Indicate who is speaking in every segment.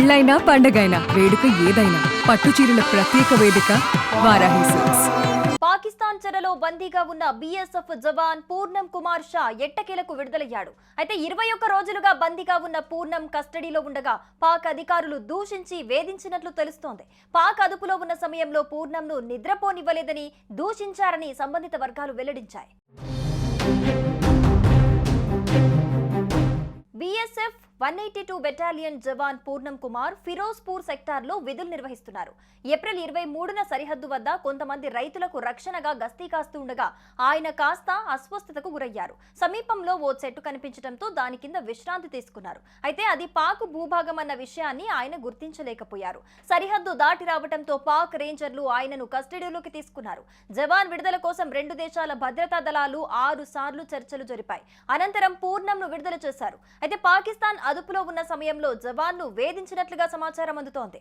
Speaker 1: పెళ్ళైనా పండగైనా వేడుక ఏదైనా పట్టు చీరల ప్రత్యేక వేదిక వారాహి సిల్క్స్.
Speaker 2: పాకిస్తాన్ చెరలో బందీగా ఉన్న బీఎస్ఎఫ్ జవాన్ పూర్ణం కుమార్ షా ఎట్టకేలకు విడుదలయ్యాడు. అయితే ఇరవై ఒక్క రోజులుగా బందీగా ఉన్న పూర్ణం కస్టడీలో ఉండగా పాక్ అధికారులు దూషించి వేధించినట్లు తెలుస్తోంది. పాక్ అదుపులో ఉన్న సమయంలో పూర్ణంను నిద్రపోనివ్వలేదని దూషించారని సంబంధిత వర్గాలు వెల్లడించాయి. BSF one eighty two battalion జవాన్ పూర్ణం కుమార్ ఫిరోజ్పూర్ సెక్టార్లో విధులు నిర్వహిస్తున్నారు. ఏప్రిల్ ఇరవై మూడున సరిహద్దు వద్ద కొంతమంది రైతులకు రక్షణగా గస్తీ కాస్తుండగా ఆయన కాస్త అస్వస్థతకు గురయ్యారు. సమీపంలో ఓ చెట్టు కనిపించడంతో దాని కింద విశ్రాంతి తీసుకున్నారు. అయితే అది పాక్ భూభాగం అన్న విషయాన్ని ఆయన గుర్తించలేకపోయారు. సరిహద్దు దాటి రావడంతో పాక్ రేంజర్లు ఆయనను కస్టడీలోకి తీసుకున్నారు. జవాన్ విడుదల కోసం రెండు దేశాల భద్రతా దళాలు ఆరు సార్లు చర్చలు జరిపాయి. అనంతరం పూర్ణంను విడుదల చేశారు. అయితే పాకిస్తాన్ అదుపులో ఉన్న సమయంలో జవాన్ను వేధించినట్లుగా సమాచారం అందుతోంది.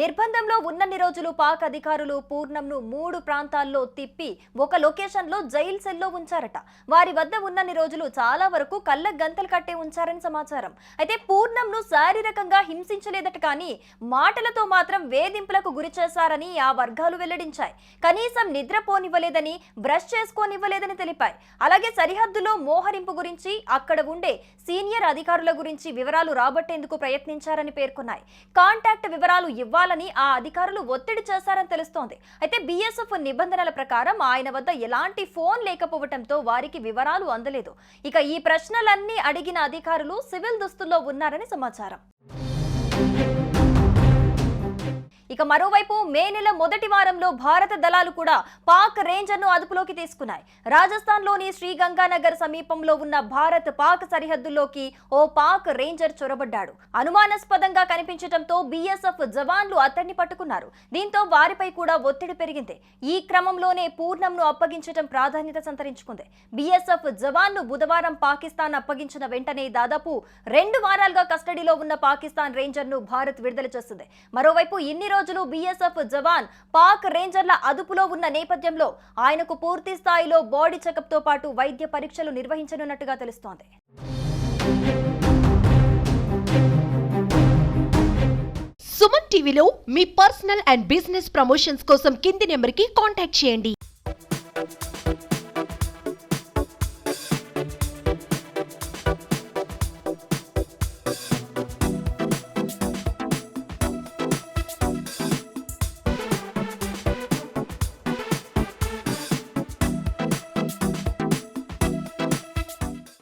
Speaker 2: నిర్బంధంలో ఉన్నన్ని రోజులు పాక్ అధికారులు పూర్ణంను మూడు ప్రాంతాల్లో తిప్పి ఒక లొకేషన్లో జైల్ సెల్లో ఉంచారట. వారి వద్ద ఉన్నన్ని రోజులు చాలా వరకు కళ్ళ గంతలు కట్టే ఉంచారని సమాచారం. అయితే పూర్ణంను శారీరకంగా హింసించలేదట కానీ మాటలతో మాత్రం వేధింపులకు గురి చేశారని ఆ వర్గాలు వెల్లడించాయి. కనీసం నిద్రపోనివ్వలేదని బ్రష్ చేసుకోనివ్వలేదని తెలిపాయి. అలాగే సరిహద్దులో మోహరింపు గురించి అక్కడ ఉండే సీనియర్ అధికారుల గురించి వివరాలు రాబట్టేందుకు ప్రయత్నించారని పేర్కొన్నాయి. కాంటాక్ట్ వివరాలు ఇవ్వాలి ఇవ్వాలని ఆ అధికారులు ఒత్తిడి చేశారని తెలుస్తోంది. అయితే బీఎస్ఎఫ్ నిబంధనల ప్రకారం ఆయన వద్ద ఎలాంటి ఫోన్ లేకపోవడంతో వారికి వివరాలు అందలేదు. ఇక ఈ ప్రశ్నలన్నీ అడిగిన అధికారులు సివిల్ దుస్తుల్లో ఉన్నారని సమాచారం. ఇక మరోవైపు మే నెల మొదటి వారంలో భారత దళాలు కూడా పాక్ రేంజర్ను అదుపులోకి తీసుకున్నాయి. రాజస్థాన్లోని శ్రీగంగానగర్ సమీపంలో ఉన్న భారత్ పాక్ సరిహద్దుల్లోకి ఓ పాక్ రేంజర్ చొరబడ్డాడు. అనుమానాస్పదంగా కనిపించడంతో బీఎస్ఎఫ్ జవాన్లు అతన్ని పట్టుకున్నారు. దీంతో వారిపై కూడా ఒత్తిడి పెరిగింది. ఈ క్రమంలోనే పూర్ణంను అప్పగించడం ప్రాధాన్యత సంతరించుకుంది. బీఎస్ఎఫ్ జవాన్ను బుధవారం పాకిస్తాన్ అప్పగించిన వెంటనే దాదాపు రెండు వారాలుగా కస్టడీలో ఉన్న పాకిస్తాన్ రేంజర్ను భారత్ విడుదల చేస్తుంది. మరోవైపు ఇన్ని రోజులు బీఎస్ఎఫ్ జవాన్ పాక్ రేంజర్ల అదుపులో ఉన్న నేపథ్యంలో ఆయనకు పూర్తి స్థాయిలో బాడీ చెకప్తో పాటు వైద్య పరీక్షలు నిర్వహించనున్నట్టుగా తెలుస్తోంది.
Speaker 3: సుమన్ టీవీలో మీ పర్సనల్ అండ్ బిజినెస్ ప్రమోషన్స్ కోసం కింది నెంబర్కి కాంటాక్ట్ చేయండి.